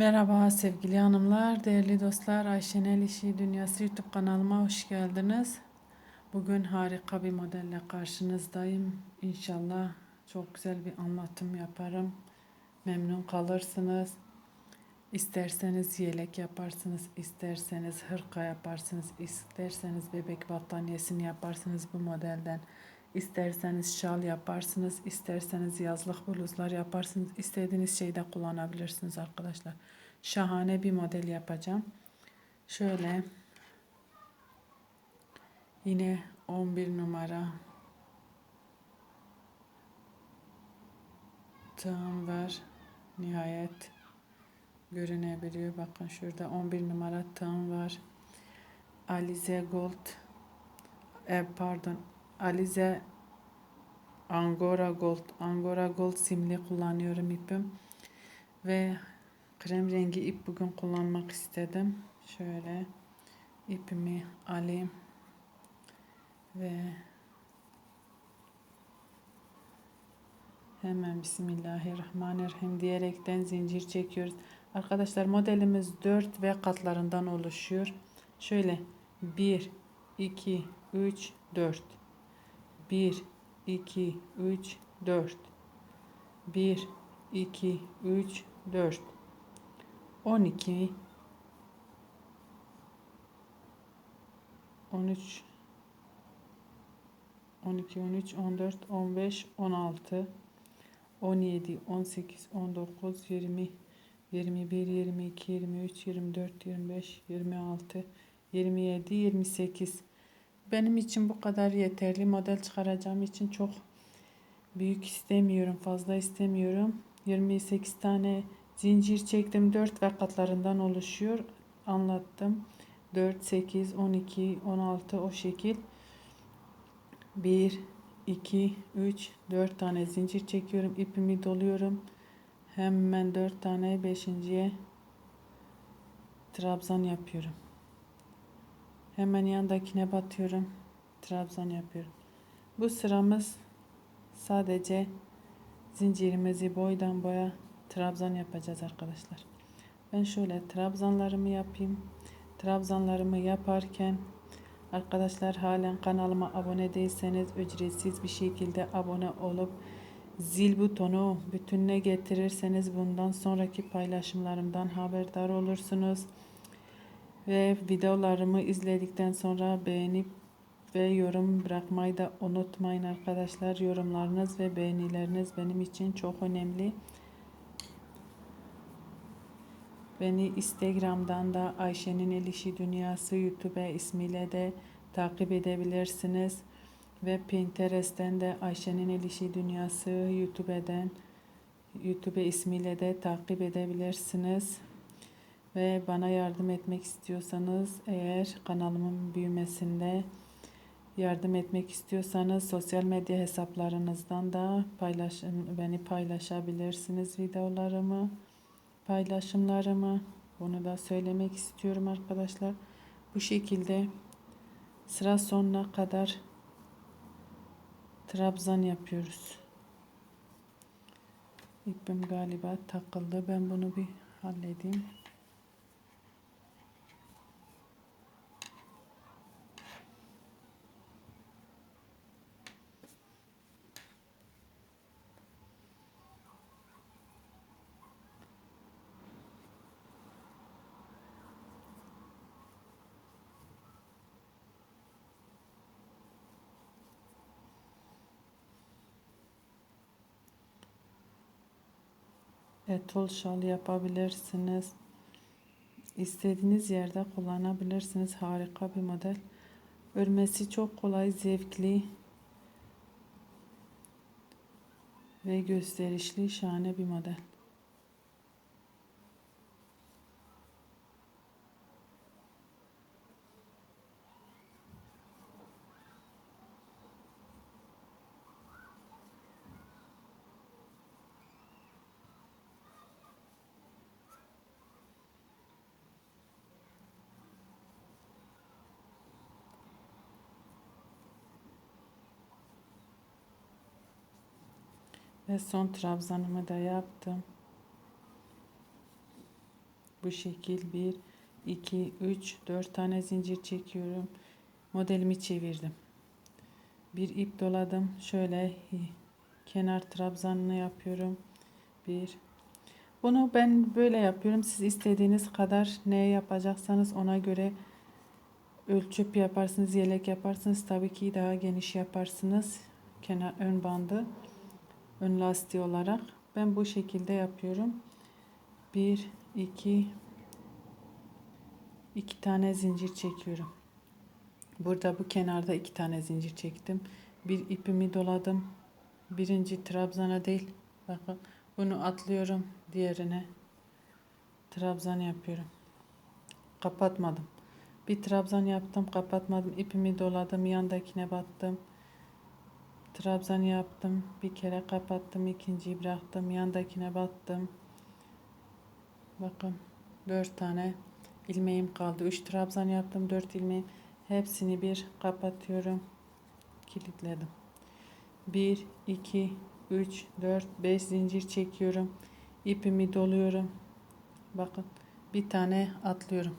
Merhaba sevgili hanımlar, değerli dostlar. Ayşenel İşi Dünyası YouTube kanalıma hoş geldiniz. Bugün harika bir modelle karşınızdayım. İnşallah çok güzel bir anlatım yaparım. Memnun kalırsınız. İsterseniz yelek yaparsınız, isterseniz hırka yaparsınız, isterseniz bebek battaniyesini yaparsınız bu modelden. İsterseniz şal yaparsınız, isterseniz yazlık bluzlar yaparsınız. İstediğiniz şeyde kullanabilirsiniz arkadaşlar. Şahane bir model yapacağım. Şöyle yine 11 numara tığım var. Nihayet görünebiliyor. Bakın şurada 11 numara tığım var. Alize Gold e, pardon Alize Angora Gold Angora Gold simli kullanıyorum ipim. Ve krem rengi ip bugün kullanmak istedim. Şöyle ipimi alayım. Ve hemen Bismillahirrahmanirrahim diyerekten zincir çekiyoruz. Arkadaşlar modelimiz 4 ve katlarından oluşuyor. Şöyle 1 2 3 4 1 2 3 4 1 2 3 4 12 13 12 13 14 15 16 17 18 19 20 21 22 23 24 25 26 27 28 benim için bu kadar yeterli model çıkaracağım için çok büyük istemiyorum. Fazla istemiyorum. 28 tane zincir çektim. 4 ve katlarından oluşuyor. Anlattım. 4, 8, 12, 16 o şekil. 1, 2, 3, 4 tane zincir çekiyorum. ipimi doluyorum. Hemen 4 tane 5.ye trabzan yapıyorum. Hemen yandakine batıyorum. Trabzan yapıyorum. Bu sıramız sadece zincirimizi boydan boya trabzan yapacağız arkadaşlar. Ben şöyle trabzanlarımı yapayım. Trabzanlarımı yaparken arkadaşlar halen kanalıma abone değilseniz ücretsiz bir şekilde abone olup zil butonu bütününe getirirseniz bundan sonraki paylaşımlarımdan haberdar olursunuz ve videolarımı izledikten sonra beğenip ve yorum bırakmayı da unutmayın arkadaşlar. Yorumlarınız ve beğenileriniz benim için çok önemli. Beni Instagram'dan da Ayşe'nin El İşi Dünyası YouTube ismiyle de takip edebilirsiniz. Ve Pinterest'ten de Ayşe'nin El İşi Dünyası YouTube'den YouTube ismiyle de takip edebilirsiniz ve bana yardım etmek istiyorsanız eğer kanalımın büyümesinde yardım etmek istiyorsanız sosyal medya hesaplarınızdan da paylaşın beni paylaşabilirsiniz videolarımı paylaşımlarımı. Bunu da söylemek istiyorum arkadaşlar. Bu şekilde sıra sonuna kadar trabzan yapıyoruz. İpim galiba takıldı. Ben bunu bir halledeyim etol şal yapabilirsiniz. İstediğiniz yerde kullanabilirsiniz. Harika bir model. Örmesi çok kolay, zevkli ve gösterişli, şahane bir model. Ve son trabzanımı da yaptım. Bu şekil 1, 2, 3, 4 tane zincir çekiyorum. Modelimi çevirdim. Bir ip doladım. Şöyle kenar trabzanını yapıyorum. 1 Bunu ben böyle yapıyorum. Siz istediğiniz kadar ne yapacaksanız ona göre ölçüp yaparsınız, yelek yaparsınız. Tabii ki daha geniş yaparsınız. Kenar ön bandı ön lastiği olarak. Ben bu şekilde yapıyorum. 1 2 2 tane zincir çekiyorum. Burada bu kenarda iki tane zincir çektim. Bir ipimi doladım. Birinci trabzana değil. Bakın bunu atlıyorum diğerine. Trabzan yapıyorum. Kapatmadım. Bir trabzan yaptım, kapatmadım. İpimi doladım, yandakine battım. Trabzan yaptım. Bir kere kapattım, ikinciyi bıraktım, yandakine battım. Bakın 4 tane ilmeğim kaldı. 3 trabzan yaptım, 4 ilmeğim. Hepsini bir kapatıyorum. Kilitledim. 1 2 3 4 5 zincir çekiyorum. İpimi doluyorum. Bakın bir tane atlıyorum.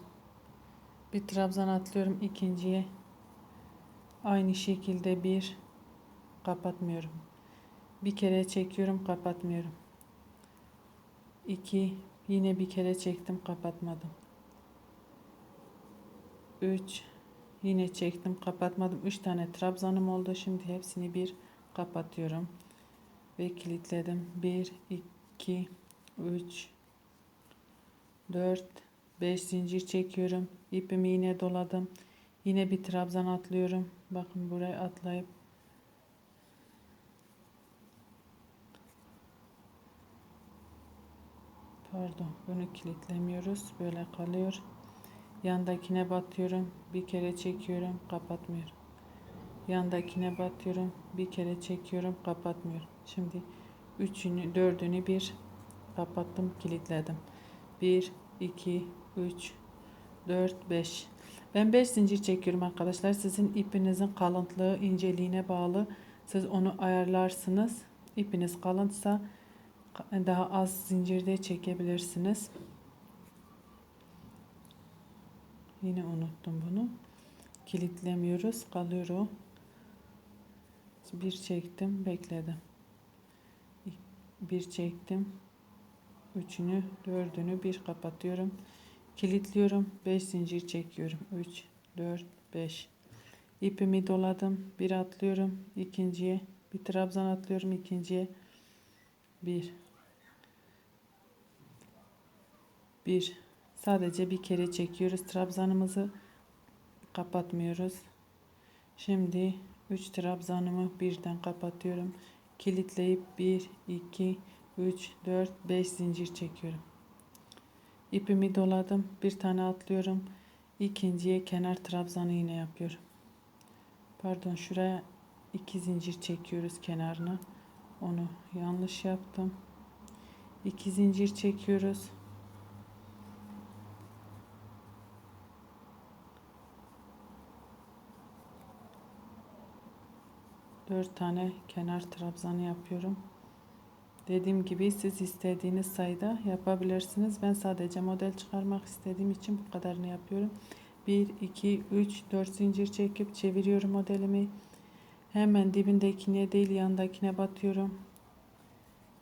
Bir trabzan atlıyorum ikinciye. Aynı şekilde bir kapatmıyorum. Bir kere çekiyorum, kapatmıyorum. 2 yine bir kere çektim, kapatmadım. 3 Yine çektim kapatmadım. 3 tane trabzanım oldu. Şimdi hepsini bir kapatıyorum. Ve kilitledim. 1, 2, 3, 4, 5 zincir çekiyorum. İpimi yine doladım. Yine bir trabzan atlıyorum. Bakın buraya atlayıp Pardon bunu kilitlemiyoruz. Böyle kalıyor. Yandakine batıyorum. Bir kere çekiyorum. Kapatmıyorum. Yandakine batıyorum. Bir kere çekiyorum. Kapatmıyorum. Şimdi üçünü, dördünü bir kapattım. Kilitledim. Bir, iki, üç, dört, beş. Ben beş zincir çekiyorum arkadaşlar. Sizin ipinizin kalınlığı, inceliğine bağlı. Siz onu ayarlarsınız. İpiniz kalınsa daha az zincirde çekebilirsiniz. Yine unuttum bunu. Kilitlemiyoruz. Kalıyor o. Bir çektim. Bekledim. Bir çektim. Üçünü, dördünü bir kapatıyorum. Kilitliyorum. Beş zincir çekiyorum. Üç, dört, beş. İpimi doladım. Bir atlıyorum. ikinciye. Bir trabzan atlıyorum ikinciye. Bir. Bir. Sadece bir kere çekiyoruz trabzanımızı. Kapatmıyoruz. Şimdi 3 trabzanımı birden kapatıyorum. Kilitleyip 1, 2, 3, 4, 5 zincir çekiyorum. İpimi doladım. Bir tane atlıyorum. İkinciye kenar trabzanı yine yapıyorum. Pardon şuraya iki zincir çekiyoruz kenarına. Onu yanlış yaptım. İki zincir çekiyoruz. 4 tane kenar trabzanı yapıyorum. Dediğim gibi siz istediğiniz sayıda yapabilirsiniz. Ben sadece model çıkarmak istediğim için bu kadarını yapıyorum. 1, 2, 3, 4 zincir çekip çeviriyorum modelimi. Hemen dibindekine değil yandakine batıyorum.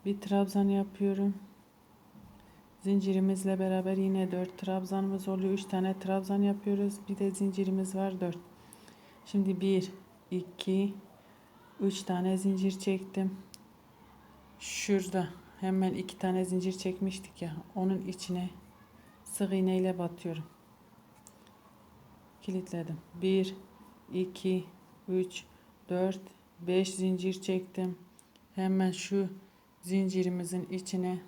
Bir trabzan yapıyorum. Zincirimizle beraber yine 4 trabzanımız oluyor. 3 tane trabzan yapıyoruz. Bir de zincirimiz var 4. Şimdi 1, 2, 3 tane zincir çektim. Şurada hemen iki tane zincir çekmiştik ya. Onun içine sık iğne ile batıyorum. Kilitledim. 1 2 3 4 5 zincir çektim. Hemen şu zincirimizin içine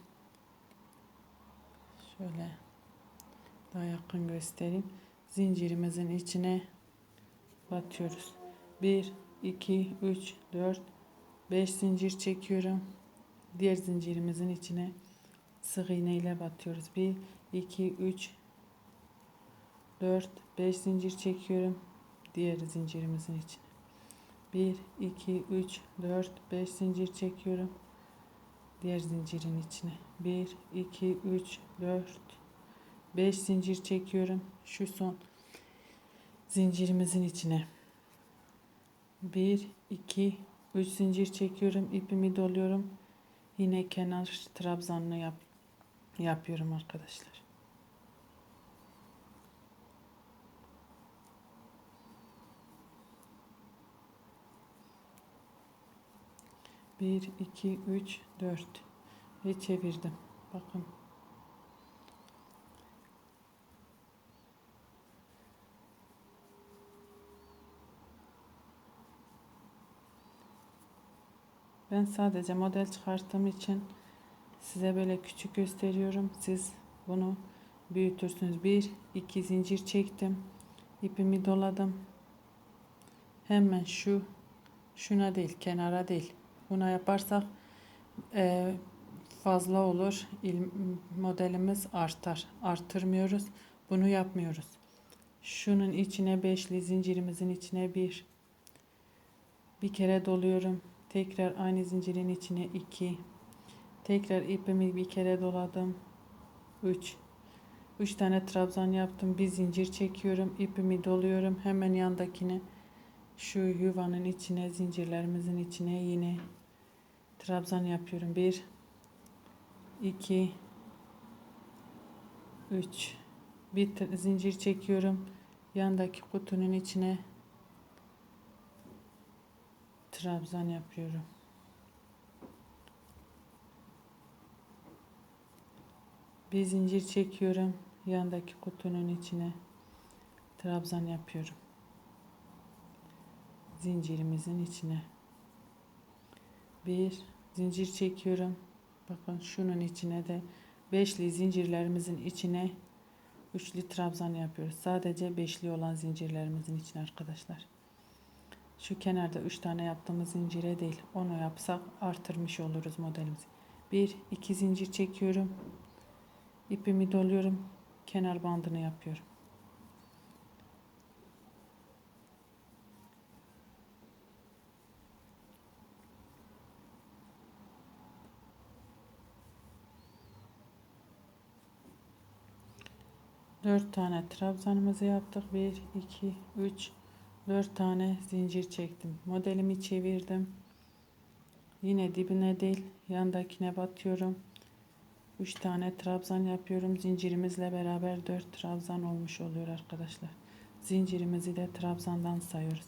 şöyle daha yakın göstereyim. Zincirimizin içine batıyoruz. 1 2, 3, 4, 5 zincir çekiyorum. Diğer zincirimizin içine sık iğne ile batıyoruz. 1, 2, 3, 4, 5 zincir çekiyorum. Diğer zincirimizin içine. 1, 2, 3, 4, 5 zincir çekiyorum. Diğer zincirin içine. 1, 2, 3, 4, 5 zincir çekiyorum. Şu son zincirimizin içine. 1 2 3 zincir çekiyorum. ipimi doluyorum. Yine kenar trabzanını yap yapıyorum arkadaşlar. Bir, iki, üç, dört ve çevirdim. Bakın. Ben sadece model çıkarttığım için size böyle küçük gösteriyorum. Siz bunu büyütürsünüz. Bir, iki zincir çektim. ipimi doladım. Hemen şu şuna değil, kenara değil. Buna yaparsak e, fazla olur. İl, modelimiz artar. Artırmıyoruz. Bunu yapmıyoruz. Şunun içine beşli zincirimizin içine bir bir kere doluyorum. Tekrar aynı zincirin içine 2. Tekrar ipimi bir kere doladım. 3. 3 tane trabzan yaptım. Bir zincir çekiyorum. ipimi doluyorum. Hemen yandakine şu yuvanın içine zincirlerimizin içine yine trabzan yapıyorum. 1 2 3 bir zincir çekiyorum. Yandaki kutunun içine trabzan yapıyorum. Bir zincir çekiyorum. Yandaki kutunun içine trabzan yapıyorum. Zincirimizin içine. Bir zincir çekiyorum. Bakın şunun içine de beşli zincirlerimizin içine üçlü trabzan yapıyoruz. Sadece beşli olan zincirlerimizin içine arkadaşlar. Şu kenarda 3 tane yaptığımız zincire değil. Onu yapsak artırmış oluruz modelimizi. 1 2 zincir çekiyorum. İpimi doluyorum. Kenar bandını yapıyorum. Dört tane trabzanımızı yaptık. Bir, iki, üç, 4 tane zincir çektim. Modelimi çevirdim. Yine dibine değil yandakine batıyorum. 3 tane trabzan yapıyorum. Zincirimizle beraber 4 trabzan olmuş oluyor arkadaşlar. Zincirimizi de trabzandan sayıyoruz.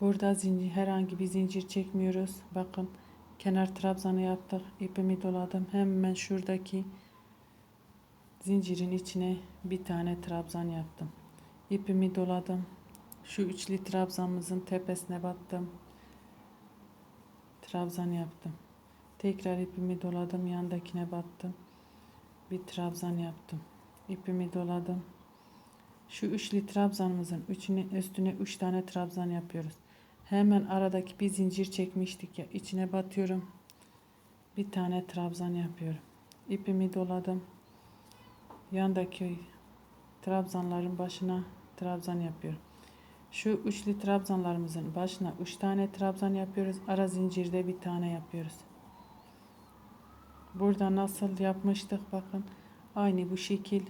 Burada zincir, herhangi bir zincir çekmiyoruz. Bakın kenar trabzanı yaptık. İpimi doladım. Hemen şuradaki zincirin içine bir tane trabzan yaptım. İpimi doladım. Şu üçlü trabzanımızın tepesine battım. Trabzan yaptım. Tekrar ipimi doladım. Yandakine battım. Bir trabzan yaptım. İpimi doladım. Şu üçlü trabzanımızın üçüne, üstüne üç tane trabzan yapıyoruz. Hemen aradaki bir zincir çekmiştik ya. içine batıyorum. Bir tane trabzan yapıyorum. İpimi doladım. Yandaki trabzanların başına trabzan yapıyorum. Şu üçlü trabzanlarımızın başına üç tane trabzan yapıyoruz. Ara zincirde bir tane yapıyoruz. Burada nasıl yapmıştık bakın. Aynı bu şekil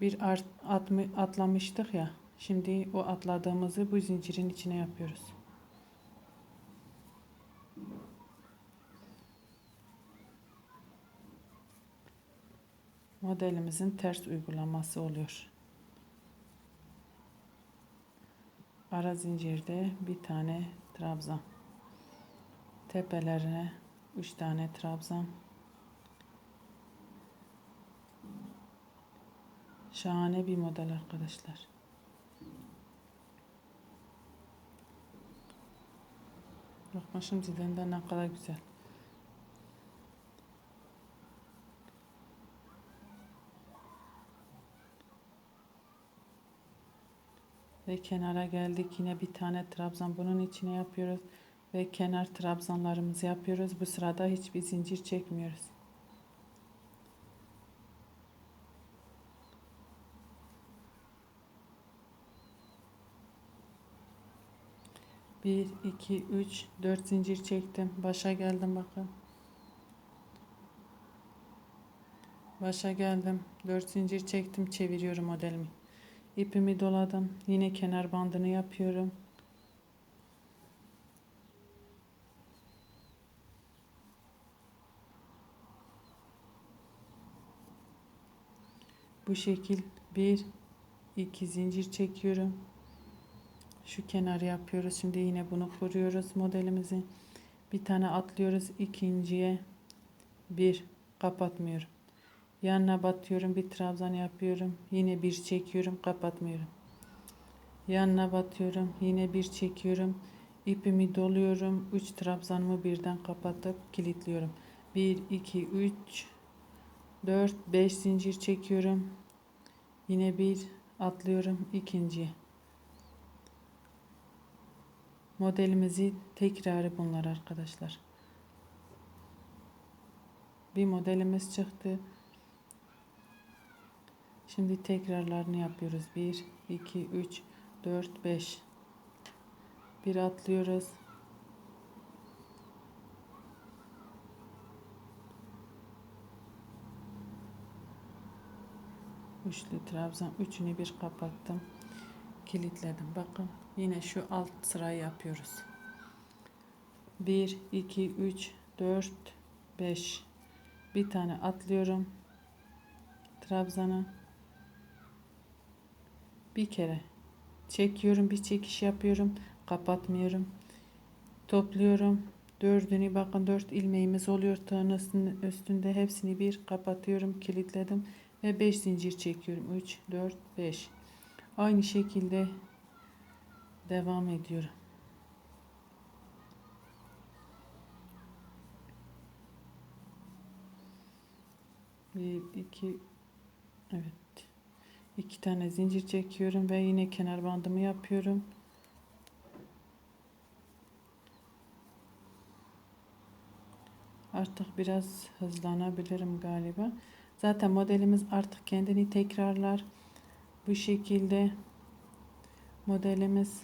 bir art, atma, atlamıştık ya. Şimdi o atladığımızı bu zincirin içine yapıyoruz. Modelimizin ters uygulaması oluyor. Ara zincirde bir tane trabzan. Tepelerine üç tane trabzan. Şahane bir model arkadaşlar. Bakın şimdiden de ne kadar güzel kenara geldik yine bir tane trabzan bunun içine yapıyoruz ve kenar trabzanlarımızı yapıyoruz bu sırada hiçbir zincir çekmiyoruz bir iki üç dört zincir çektim başa geldim bakın Başa geldim. 4 zincir çektim. Çeviriyorum modelimi. İpimi doladım. Yine kenar bandını yapıyorum. Bu şekil bir iki zincir çekiyorum. Şu kenarı yapıyoruz. Şimdi yine bunu kuruyoruz modelimizi. Bir tane atlıyoruz ikinciye. Bir kapatmıyorum. Yanına batıyorum bir trabzan yapıyorum. Yine bir çekiyorum kapatmıyorum. Yanına batıyorum. Yine bir çekiyorum. İpimi doluyorum. 3 trabzanımı birden kapatıp kilitliyorum. 1 2 3 4 5 zincir çekiyorum. Yine bir atlıyorum ikinciye. Modelimizi tekrarı bunlar arkadaşlar. Bir modelimiz çıktı. Şimdi tekrarlarını yapıyoruz. 1 2 3 4 5 bir atlıyoruz. Üçlü trabzan üçünü bir kapattım. Kilitledim. Bakın yine şu alt sırayı yapıyoruz. 1 2 3 4 5 bir tane atlıyorum. Trabzana bir kere. Çekiyorum bir çekiş yapıyorum. Kapatmıyorum. Topluyorum. Dördünü bakın dört ilmeğimiz oluyor. Tığın üstünde hepsini bir kapatıyorum kilitledim ve 5 zincir çekiyorum. 3 4 5 aynı şekilde devam ediyorum. Bir iki evet iki tane zincir çekiyorum ve yine kenar bandımı yapıyorum Artık biraz hızlanabilirim galiba. Zaten modelimiz artık kendini tekrarlar. Bu şekilde modelimiz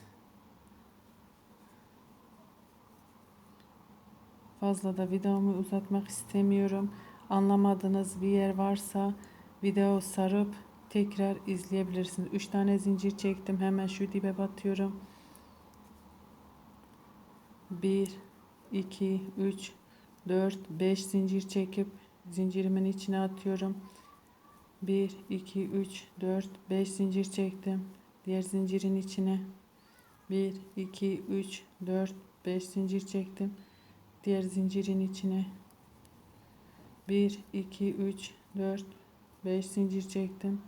fazla da videomu uzatmak istemiyorum. Anlamadığınız bir yer varsa video sarıp tekrar izleyebilirsiniz. 3 tane zincir çektim. Hemen şu dibe batıyorum. 1 2 3 4 5 zincir çekip zincirimin içine atıyorum. 1 2 3 4 5 zincir çektim. Diğer zincirin içine 1 2 3 4 5 zincir çektim. Diğer zincirin içine 1 2 3 4 5 zincir çektim.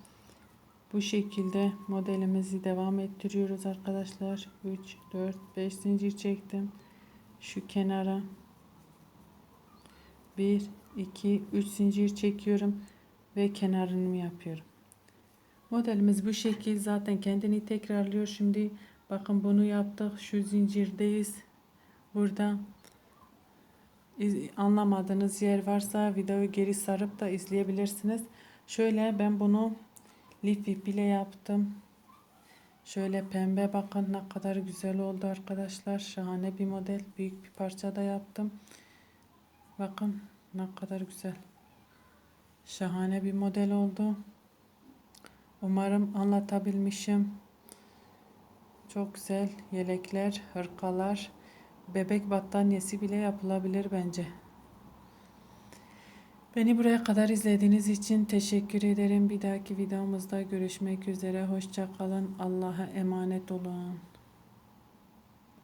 Bu şekilde modelimizi devam ettiriyoruz arkadaşlar. 3 4 5 zincir çektim. Şu kenara 1 2 3 zincir çekiyorum ve kenarını yapıyorum. Modelimiz bu şekil zaten kendini tekrarlıyor. Şimdi bakın bunu yaptık. Şu zincirdeyiz. Burada anlamadığınız yer varsa videoyu geri sarıp da izleyebilirsiniz. Şöyle ben bunu lif ip ile yaptım. Şöyle pembe bakın ne kadar güzel oldu arkadaşlar. Şahane bir model. Büyük bir parça da yaptım. Bakın ne kadar güzel. Şahane bir model oldu. Umarım anlatabilmişim. Çok güzel yelekler, hırkalar, bebek battaniyesi bile yapılabilir bence. Beni buraya kadar izlediğiniz için teşekkür ederim. Bir dahaki videomuzda görüşmek üzere. Hoşça kalın. Allah'a emanet olun.